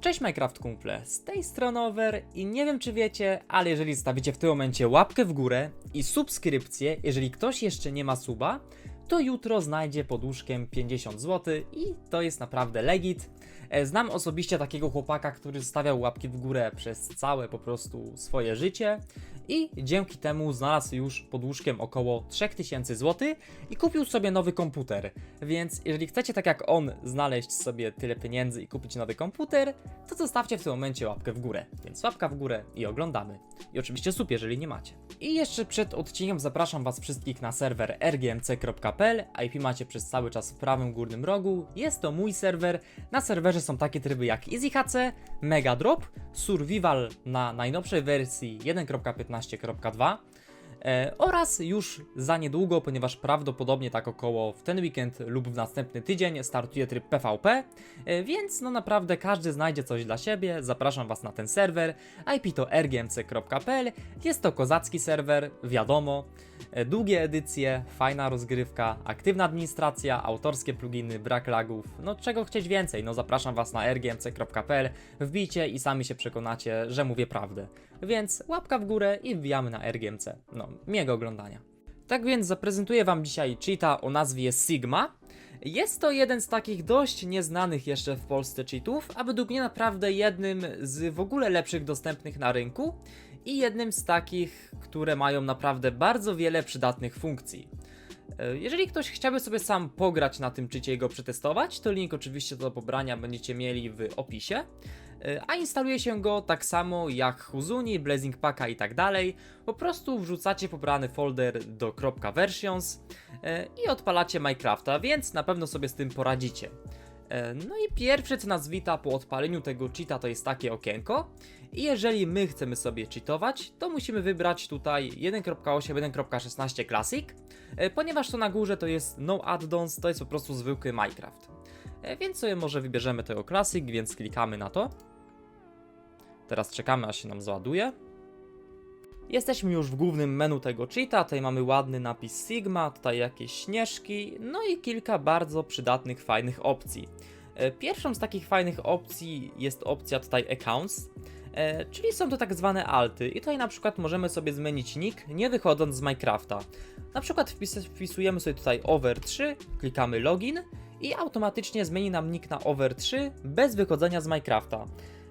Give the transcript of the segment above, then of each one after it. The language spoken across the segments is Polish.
Cześć Minecraft kumple, z tej strony Over i nie wiem czy wiecie, ale jeżeli stawicie w tym momencie łapkę w górę i subskrypcję, jeżeli ktoś jeszcze nie ma suba, to jutro znajdzie pod łóżkiem 50 zł i to jest naprawdę legit. E, Znam osobiście takiego chłopaka, który stawiał łapki w górę przez całe po prostu swoje życie i dzięki temu znalazł już pod łóżkiem około 3000 zł i kupił sobie nowy komputer. Więc jeżeli chcecie tak jak on znaleźć sobie tyle pieniędzy i kupić nowy komputer, to zostawcie w tym momencie łapkę w górę. Więc łapka w górę i oglądamy. I oczywiście sub, jeżeli nie macie. I jeszcze przed odcinkiem zapraszam Was wszystkich na serwer rgmc.pl. IP macie przez cały czas w prawym górnym rogu. Jest to mój serwer. Na serwerze są takie tryby jak EasyHC, Mega Drop, Survival na najnowszej wersji 1.15.2 e, oraz już za niedługo, ponieważ prawdopodobnie tak około w ten weekend lub w następny tydzień startuje tryb PvP, e, więc no naprawdę każdy znajdzie coś dla siebie. Zapraszam Was na ten serwer. IP to rgmc.pl. Jest to kozacki serwer, wiadomo. E, Długie edycje, fajna rozgrywka, aktywna administracja, autorskie pluginy, brak lagów. No czego chcieć więcej? No zapraszam Was na rgmc.pl. Wbijcie i sami się przekonacie, że mówię prawdę. Więc łapka w górę i wbijamy na rgmc. No, miłego oglądania. Tak więc zaprezentuję Wam dzisiaj cheata o nazwie Sigma. Jest to jeden z takich dość nieznanych jeszcze w Polsce cheatów, a według mnie naprawdę jednym z w ogóle lepszych dostępnych na rynku i jednym z takich, które mają naprawdę bardzo wiele przydatnych funkcji. E, Jeżeli ktoś chciałby sobie sam pograć na tym czycie i go przetestować, to link oczywiście do pobrania będziecie mieli w opisie. A instaluje się go tak samo jak Huzuni, Blazing Packa i tak dalej. Po prostu wrzucacie pobrany folder do .versions e, i odpalacie Minecrafta, więc na pewno sobie z tym poradzicie. E, No i pierwsze co nas wita po odpaleniu tego cheata to jest takie okienko. I jeżeli my chcemy sobie cheatować, to musimy wybrać tutaj 1.8, 1.16 Classic, e, ponieważ to na górze to jest no addons, to jest po prostu zwykły Minecraft. Więc sobie może wybierzemy tego Classic, więc klikamy na to. Teraz czekamy aż się nam załaduje. Jesteśmy już w głównym menu tego cheata, tutaj mamy ładny napis Sigma, tutaj jakieś śnieżki, no i kilka bardzo przydatnych, fajnych opcji. E, Pierwszą z takich fajnych opcji jest opcja tutaj Accounts, e, czyli są to tak zwane alty i tutaj na przykład możemy sobie zmienić nick nie wychodząc z Minecrafta. Na przykład wpis wpisujemy sobie tutaj over3, klikamy login i automatycznie zmieni nam nick na over3 bez wychodzenia z Minecrafta.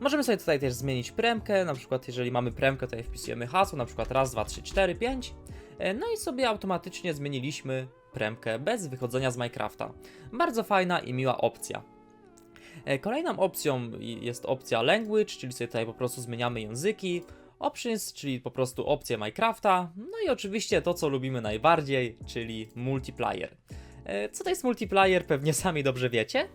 Możemy sobie tutaj też zmienić premkę, na przykład jeżeli mamy premkę, tutaj wpisujemy hasło, na przykład raz, dwa, trzy, cztery, pięć. E, No i sobie automatycznie zmieniliśmy premkę bez wychodzenia z Minecrafta. Bardzo fajna i miła opcja. E, Kolejną opcją jest opcja Language, czyli sobie tutaj po prostu zmieniamy języki. Options, czyli po prostu opcje Minecrafta. No i oczywiście to, co lubimy najbardziej, czyli multiplayer. E, Co to jest multiplayer, pewnie sami dobrze wiecie.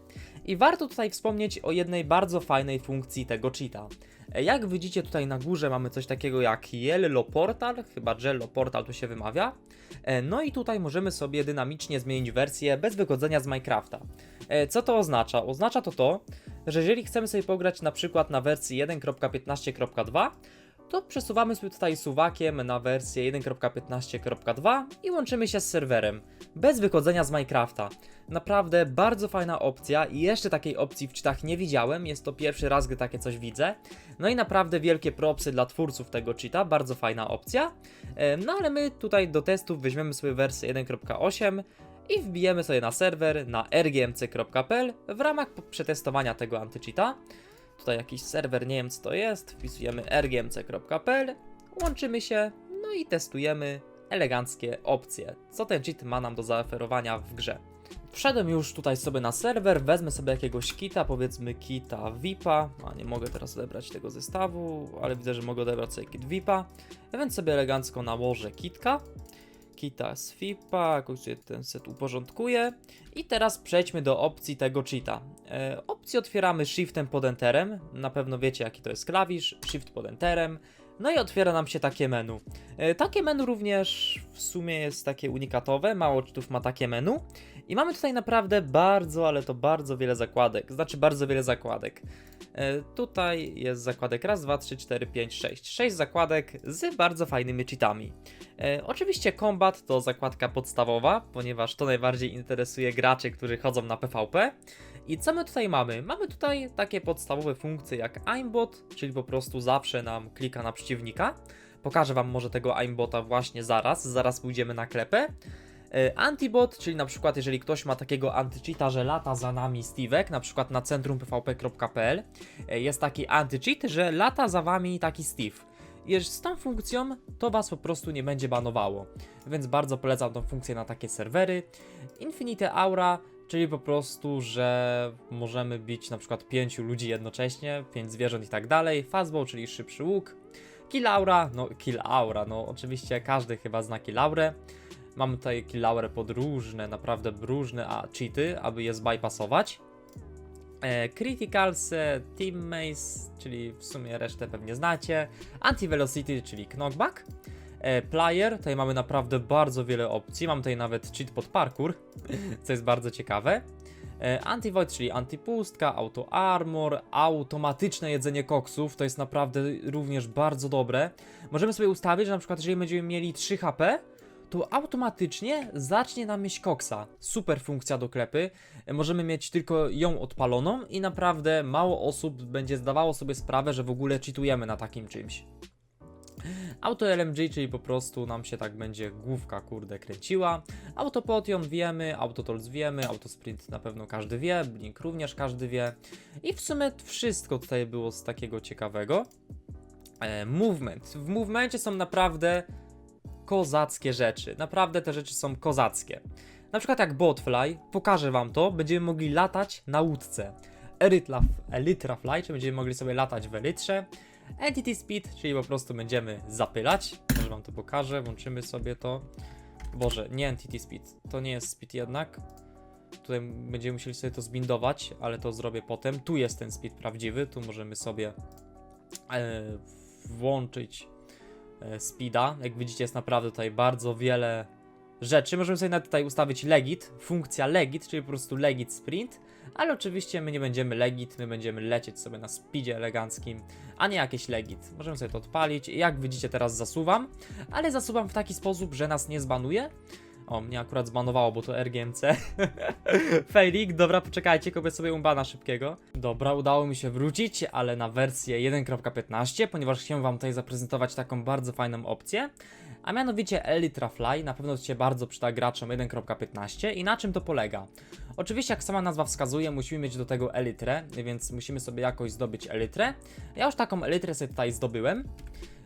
I warto tutaj wspomnieć o jednej bardzo fajnej funkcji tego cheata. E, Jak widzicie tutaj na górze mamy coś takiego jak Yellow Portal, chyba Jello Portal tu się wymawia. E, No i tutaj możemy sobie dynamicznie zmienić wersję bez wychodzenia z Minecrafta. E, Co to oznacza? Oznacza to to, że jeżeli chcemy sobie pograć na przykład na wersji 1.15.2, to przesuwamy sobie tutaj suwakiem na wersję 1.15.2 i łączymy się z serwerem, bez wychodzenia z Minecrafta. Naprawdę bardzo fajna opcja i jeszcze takiej opcji w cheatach nie widziałem, jest to pierwszy raz, gdy takie coś widzę. No i naprawdę wielkie propsy dla twórców tego cheata, bardzo fajna opcja. E, No ale my tutaj do testów weźmiemy sobie wersję 1.8 i wbijemy sobie na serwer na rgmc.pl w ramach przetestowania tego antycheata. Tutaj jakiś serwer, nie wiem co to jest, wpisujemy rgmc.pl, łączymy się, no i testujemy eleganckie opcje, co ten cheat ma nam do zaoferowania w grze. Wszedłem już tutaj sobie na serwer, wezmę sobie jakiegoś kita, powiedzmy kita VIPa, a nie mogę teraz odebrać tego zestawu, ale widzę, że mogę odebrać sobie kit VIPa, więc sobie elegancko nałożę kitka, kita z jakoś sobie ten set uporządkuję i teraz przejdźmy do opcji tego cheata. E, opcję otwieramy shiftem pod enterem, na pewno wiecie jaki to jest klawisz, shift pod enterem, no i otwiera nam się takie menu. E, takie menu również w sumie jest takie unikatowe, mało cheatów ma takie menu. I mamy tutaj naprawdę bardzo, ale to bardzo wiele zakładek, znaczy bardzo wiele zakładek. E, tutaj jest zakładek raz, dwa, trzy, cztery, pięć, sześć. Sześć zakładek z bardzo fajnymi cheatami. E, oczywiście Combat to zakładka podstawowa, ponieważ to najbardziej interesuje graczy, którzy chodzą na PvP. I co my tutaj mamy? Mamy tutaj takie podstawowe funkcje jak aimbot, czyli po prostu zawsze nam klika na przeciwnika. Pokażę wam może tego aimbota właśnie zaraz, zaraz pójdziemy na klepę. E, Antibot, czyli na przykład jeżeli ktoś ma takiego antycheata, że lata za nami Steve'ek, na przykład na centrum pvp.pl, e, jest taki antycheat, że lata za wami taki Steve. I z tą funkcją to was po prostu nie będzie banowało, więc bardzo polecam tą funkcję na takie serwery. Infinite Aura, czyli po prostu, że możemy bić na przykład pięciu ludzi jednocześnie, pięć zwierząt i tak dalej. Fastball, czyli szybszy łuk. Kill Aura, no Kill Aura, no oczywiście każdy chyba zna Kill Aurę. Mamy tutaj Kill Aurę pod różne, naprawdę różne a, cheaty, aby je zbypassować. E, Criticals, e, Team Maze, czyli w sumie resztę pewnie znacie. Anti-Velocity, czyli Knockback. E, Player, tutaj mamy naprawdę bardzo wiele opcji. Mam tutaj nawet cheat pod parkour, co jest bardzo ciekawe. E, Anti-Void, czyli antipustka, auto armor, automatyczne jedzenie koksów, to jest naprawdę również bardzo dobre. Możemy sobie ustawić, że na przykład jeżeli będziemy mieli 3 HP, to automatycznie zacznie nam mieć koksa. Super funkcja do klepy. Możemy mieć tylko ją odpaloną i naprawdę mało osób będzie zdawało sobie sprawę, że w ogóle cheatujemy na takim czymś. Auto LMG, czyli po prostu nam się tak będzie główka kurde kręciła. Auto Potion wiemy, Auto wiemy, Auto Sprint na pewno każdy wie, Blink również każdy wie. I w sumie wszystko tutaj było z takiego ciekawego. E, movement. W movemencie są naprawdę kozackie rzeczy. Naprawdę te rzeczy są kozackie. Na przykład jak Botfly, pokażę wam to, będziemy mogli latać na łódce. Elytra, Elytra Fly, czy będziemy mogli sobie latać w elytrze. Entity Speed, czyli po prostu będziemy zapylać. Może wam to pokażę, włączymy sobie to. Boże, nie Entity Speed, to nie jest speed jednak. Tutaj będziemy musieli sobie to zbindować, ale to zrobię potem. Tu jest ten speed prawdziwy, tu możemy sobie e, włączyć speeda. Jak widzicie jest naprawdę tutaj bardzo wiele rzeczy. Możemy sobie nawet tutaj ustawić legit, funkcja legit, czyli po prostu legit sprint, ale oczywiście my nie będziemy legit, my będziemy lecieć sobie na speedzie eleganckim, a nie jakieś legit. Możemy sobie to odpalić. Jak widzicie teraz zasuwam, ale zasuwam w taki sposób, że nas nie zbanuje. O, mnie akurat zbanowało, bo to RGMC. Failik, dobra, poczekajcie, kopię sobie umbana szybkiego. Dobra, udało mi się wrócić, ale na wersję 1.15, ponieważ chciałem wam tutaj zaprezentować taką bardzo fajną opcję. A mianowicie Elytra Fly na pewno się bardzo przyda graczom 1.15 i na czym to polega? Oczywiście jak sama nazwa wskazuje, musimy mieć do tego Elytrę, więc musimy sobie jakoś zdobyć Elytrę. Ja już taką Elytrę sobie tutaj zdobyłem.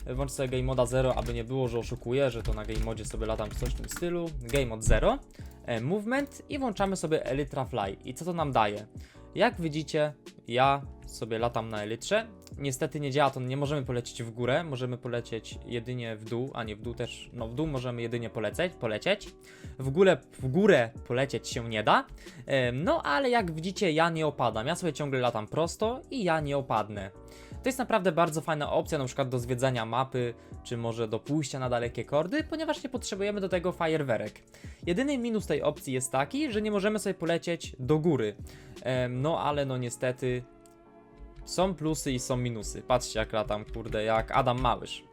Włącz sobie Game Moda 0, aby nie było, że oszukuję, że to na Game Modzie sobie latam czy coś w tym stylu. Game Mod 0, e, Movement i włączamy sobie Elytra Fly. I co to nam daje? Jak widzicie, ja sobie latam na Elytrze. Niestety nie działa to, nie możemy polecieć w górę, możemy polecieć jedynie w dół, a nie w dół też, no w dół możemy jedynie poleceć, polecieć. W górę, w górę polecieć się nie da. Em, No ale jak widzicie, ja nie opadam. Ja sobie ciągle latam prosto i ja nie opadnę. To jest naprawdę bardzo fajna opcja, na przykład do zwiedzania mapy, czy może do pójścia na dalekie kordy, ponieważ nie potrzebujemy do tego fajerwerek. Jedyny minus tej opcji jest taki, że nie możemy sobie polecieć do góry. Em, No ale no niestety są plusy i są minusy. Patrzcie jak latam, kurde, jak Adam Małysz.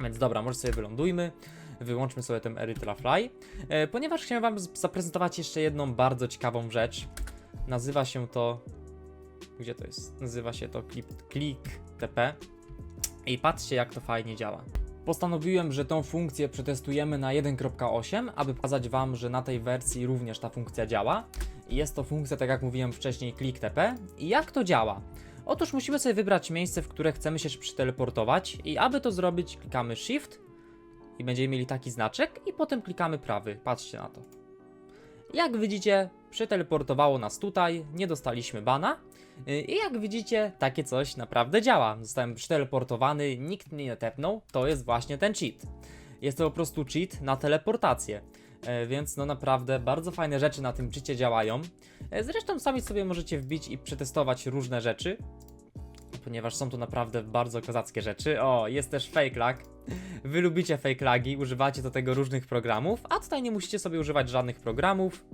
Więc dobra, może sobie wylądujmy. Wyłączmy sobie ten Erythra Fly. E, ponieważ chciałem wam zaprezentować jeszcze jedną bardzo ciekawą rzecz. Nazywa się to... Gdzie to jest? Nazywa się to Click, click TP. I patrzcie jak to fajnie działa. Postanowiłem, że tą funkcję przetestujemy na 1.8, aby pokazać wam, że na tej wersji również ta funkcja działa. Jest to funkcja, tak jak mówiłem wcześniej, Click TP. I jak to działa? Otóż musimy sobie wybrać miejsce, w które chcemy się przeteleportować i aby to zrobić klikamy Shift i będziemy mieli taki znaczek i potem klikamy prawy. Patrzcie na to. Jak widzicie, przeteleportowało nas tutaj, nie dostaliśmy bana Yy, i jak widzicie, takie coś naprawdę działa. Zostałem przeteleportowany, nikt mnie nie tepnął, to jest właśnie ten cheat. Jest to po prostu cheat na teleportację. E, Więc no naprawdę bardzo fajne rzeczy na tym cheacie działają. E, Zresztą sami sobie możecie wbić i przetestować różne rzeczy, ponieważ są to naprawdę bardzo kozackie rzeczy. O, jest też fake lag. Wy lubicie fake lagi, używacie do tego różnych programów, a tutaj nie musicie sobie używać żadnych programów.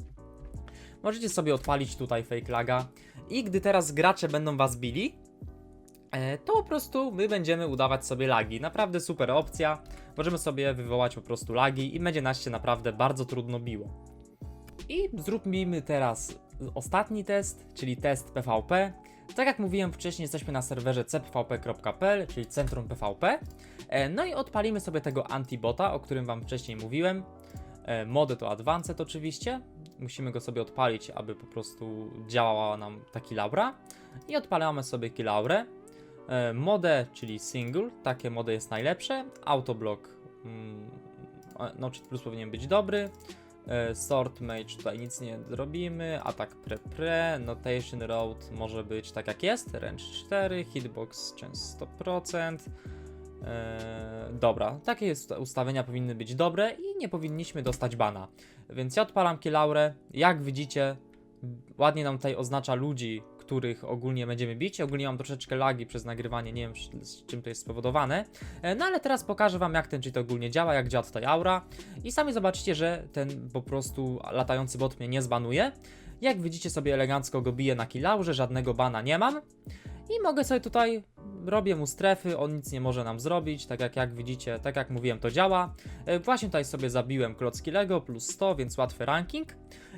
Możecie sobie odpalić tutaj fake laga i gdy teraz gracze będą was bili, e, to po prostu my będziemy udawać sobie lagi. Naprawdę super opcja. Możemy sobie wywołać po prostu lagi i będzie nas się naprawdę bardzo trudno biło. I zróbmy teraz ostatni test, czyli test PvP. Tak jak mówiłem wcześniej, jesteśmy na serwerze cpvp.pl, czyli Centrum PvP. E, No i odpalimy sobie tego antibota, o którym Wam wcześniej mówiłem. E, Mody to Advanced oczywiście. Musimy go sobie odpalić, aby po prostu działała nam ta kilaura. I odpalamy sobie kilaurę. E, Modę, czyli single, takie mody jest najlepsze. Autoblock, mm, no cheat plus powinien być dobry. E, Sort mage tutaj nic nie zrobimy. Atak pre pre, notation road może być tak jak jest. Range 4, hitbox często 100%. E, dobra, takie ustawienia powinny być dobre i nie powinniśmy dostać bana. Więc ja odpalam kilaurę. Jak widzicie, ładnie nam tutaj oznacza ludzi, których ogólnie będziemy bić. Ogólnie mam troszeczkę lagi przez nagrywanie, nie wiem z- czym to jest spowodowane. E, No ale teraz pokażę wam jak ten cheat ogólnie działa, jak działa tutaj aura. I sami zobaczycie, że ten po prostu latający bot mnie nie zbanuje. Jak widzicie sobie elegancko go biję na kilaurze, żadnego bana nie mam. I mogę sobie tutaj, robię mu strefy, on nic nie może nam zrobić, tak jak, jak widzicie, tak jak mówiłem to działa. E, Właśnie tutaj sobie zabiłem klocki Lego plus 100, więc łatwy ranking.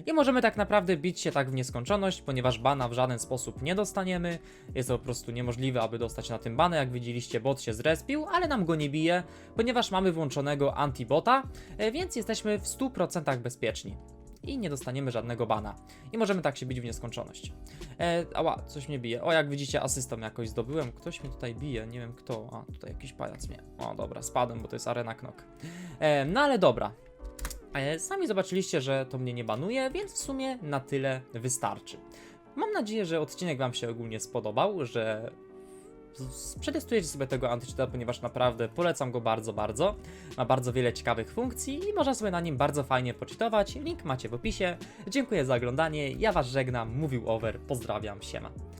I możemy tak naprawdę bić się tak w nieskończoność, ponieważ bana w żaden sposób nie dostaniemy. Jest to po prostu niemożliwe, aby dostać na tym banę. Jak widzieliście, bot się zrespił, ale nam go nie bije, ponieważ mamy włączonego antibota, e, więc jesteśmy w 100% bezpieczni. I nie dostaniemy żadnego bana. I możemy tak się bić w nieskończoność. E, ała, coś mnie bije. O, jak widzicie, asystą jakoś zdobyłem. Ktoś mnie tutaj bije, nie wiem kto. A, tutaj jakiś pajac mnie. O, dobra, spadłem, bo to jest arena knock. E, no ale dobra. E, Sami zobaczyliście, że to mnie nie banuje, więc w sumie na tyle wystarczy. Mam nadzieję, że odcinek Wam się ogólnie spodobał, że przetestujecie sobie tego antycheata, ponieważ naprawdę polecam go bardzo, bardzo. Ma bardzo wiele ciekawych funkcji i można sobie na nim bardzo fajnie poczytować. Link macie w opisie. Dziękuję za oglądanie, ja Was żegnam, mówił Over, pozdrawiam, siema.